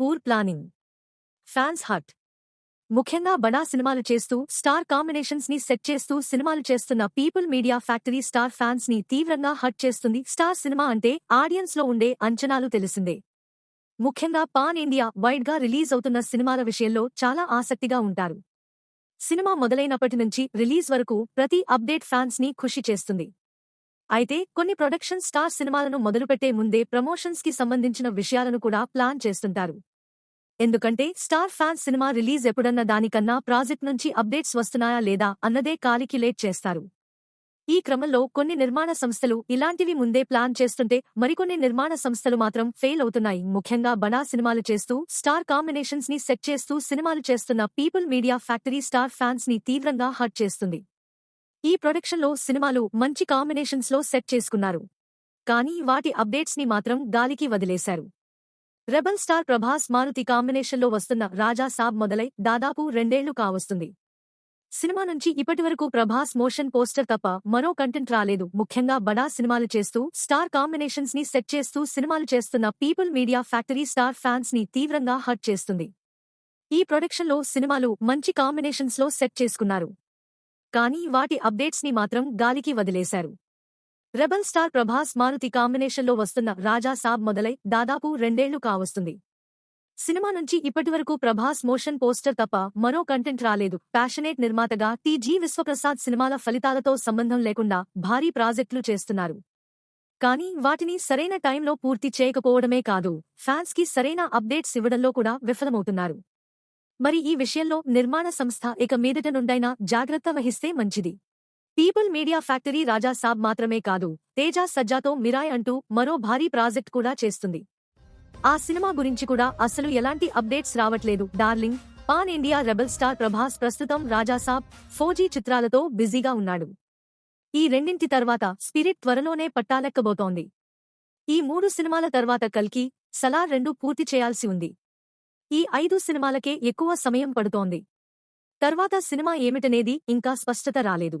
Poor planning. Fans hot. ముఖ్యంగా బడా సినిమాలు చేస్తూ స్టార్ కాంబినేషన్స్ని సెట్ చేస్తూ సినిమాలు చేస్తున్న పీపుల్ మీడియా ఫ్యాక్టరీ స్టార్ ఫ్యాన్స్ని తీవ్రంగా హట్ చేస్తుంది. స్టార్ సినిమా అంటే ఆడియన్స్లో ఉండే అంచనాలు తెలిసిందే. ముఖ్యంగా పాన్ ఇండియా వైడ్గా రిలీజ్ అవుతున్న సినిమాల విషయంలో చాలా ఆసక్తిగా ఉంటారు. సినిమా మొదలైనప్పటి నుంచి రిలీజ్ వరకు ప్రతి అప్డేట్ ఫ్యాన్స్ని ఖుషి చేస్తుంది. అయితే కొన్ని ప్రొడక్షన్ స్టార్ సినిమాలను మొదలుపెట్టే ముందే ప్రమోషన్స్కి సంబంధించిన విషయాలను కూడా ప్లాన్ చేస్తుంటారు. ఎందుకంటే స్టార్ ఫ్యాన్స్ సినిమా రిలీజ్ ఎప్పుడన్న దానికన్నా ప్రాజెక్ట్ నుంచి అప్డేట్స్ వస్తున్నాయా లేదా అన్నదే కాలిక్యులేట్ చేస్తారు. ఈ క్రమంలో కొన్ని నిర్మాణ సంస్థలు ఇలాంటివి ముందే ప్లాన్ చేస్తుంటే మరికొన్ని నిర్మాణ సంస్థలు మాత్రం ఫెయిల్ అవుతున్నాయి. ముఖ్యంగా బడా సినిమాలు చేస్తూ స్టార్ కాంబినేషన్స్ని సెట్ చేస్తూ సినిమాలు చేస్తున్న పీపుల్ మీడియా ఫ్యాక్టరీ స్టార్ ఫ్యాన్స్ని తీవ్రంగా హర్ట్ చేస్తుంది. ఈ ప్రొడక్షన్లో సినిమాలు మంచి కాంబినేషన్స్లో సెట్ చేసుకున్నారు. కానీ వాటి అప్డేట్స్ని మాత్రం గాలికి వదిలేశారు. రెబల్ స్టార్ ప్రభాస్ మారుతి కాంబినేషన్లో వస్తున్న రాజా సాబ్ మొదలై దాదాపు రెండేళ్ళు కావస్తుంది. సినిమా నుంచి ఇప్పటివరకు ప్రభాస్ మోషన్ పోస్టర్ తప్ప మరో కంటెంట్ రాలేదు. ముఖ్యంగా బడా సినిమాలు చేస్తూ స్టార్ కాంబినేషన్స్ని సెట్ చేస్తూ సినిమాలు చేస్తున్న పీపుల్ మీడియా ఫ్యాక్టరీ స్టార్ ఫ్యాన్స్ని తీవ్రంగా హర్ట్ చేస్తుంది. ఈ ప్రొడక్షన్లో సినిమాలు మంచి కాంబినేషన్స్లో సెట్ చేసుకున్నారు. కానీ వాటి అప్డేట్స్ని మాత్రం గాలికి వదిలేశారు. రెబల్ స్టార్ ప్రభాస్ మారుతి కాంబినేషన్లో వస్తున్న రాజా సాబ్ మొదలై దాదాపు రెండేళ్ళు కావస్తుంది. సినిమా నుంచి ఇప్పటివరకు ప్రభాస్ మోషన్ పోస్టర్ తప్ప మరో కంటెంట్ రాలేదు. ప్యాషనేట్ నిర్మాతగా టి జి విశ్వప్రసాద్ సినిమాల ఫలితాలతో సంబంధం లేకుండా భారీ ప్రాజెక్టులు చేస్తున్నారు. కానీ వాటిని సరైన టైంలో పూర్తి చేయకపోవడమే కాదు ఫ్యాన్స్కి సరైన అప్డేట్స్ ఇవ్వడంలో కూడా విఫలమవుతున్నారు. మరి ఈ విషయంలో నిర్మాణ సంస్థ ఇక మీదట నుండైనా జాగ్రత్త వహిస్తే మంచిది. People Media Factory Raja Saab మాత్రమే కాదు తేజా సజ్జాతో మిరాయ్ అంటూ మరో భారీ ప్రాజెక్ట్ కూడా చేస్తుంది. ఆ సినిమా గురించి కూడా అసలు ఎలాంటి అప్డేట్స్ రావట్లేదు. Darling pan India rebel star Prabhas ప్రస్తుతం రాజాసాబ్ ఫోజీ చిత్రాలతో బిజీగా ఉన్నాడు. ఈ రెండింటి తర్వాత స్పిరిట్ త్వరలోనే పట్టాలెక్కబోతోంది. ఈ మూడు సినిమాల తర్వాత కల్కి సలార్ రెండు పూర్తి చేయాల్సి ఉంది. ఈ ఐదు సినిమాలకే ఎక్కువ సమయం పడుతోంది. తర్వాత సినిమా ఏమిటనేది ఇంకా స్పష్టత రాలేదు.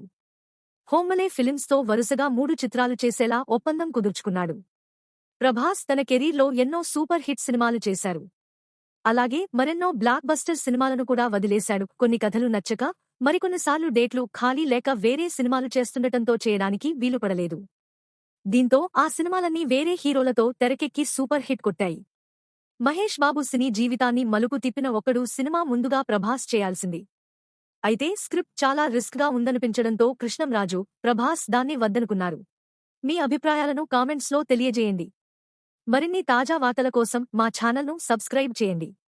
హోమ్మలే ఫిలిమ్స్తో వరుసగా మూడు చిత్రాలు చేసేలా ఒప్పందం కుదుర్చుకున్నాడు. ప్రభాస్ తన కెరీర్లో ఎన్నో సూపర్ హిట్ సినిమాలు చేశారు. అలాగే మరెన్నో బ్లాక్ బస్టర్ సినిమాలను కూడా వదిలేశాడు. కొన్ని కథలు నచ్చక మరికొన్నిసార్లు డేట్లు ఖాళీ లేక వేరే సినిమాలు చేస్తుండటంతో చేయడానికి వీలుపడలేదు దీంతో ఆ సినిమాలన్నీ వేరే హీరోలతో తెరకెక్కి సూపర్ హిట్ కొట్టాయి. మహేష్ బాబు సినీ జీవితాన్ని మలుపు తిప్పిన ఒకడు సినిమా ముందుగా ప్రభాస్ చేయాల్సింది. అయితే స్క్రిప్ట్ చాలా రిస్క్గా ఉందనిపించడంతో కృష్ణంరాజు ప్రభాస్ దాన్ని వద్దనుకున్నారు. మీ అభిప్రాయాలను కామెంట్స్లో తెలియజేయండి. మరిన్ని తాజా వార్తల కోసం మా ఛానల్ను సబ్స్క్రైబ్ చేయండి.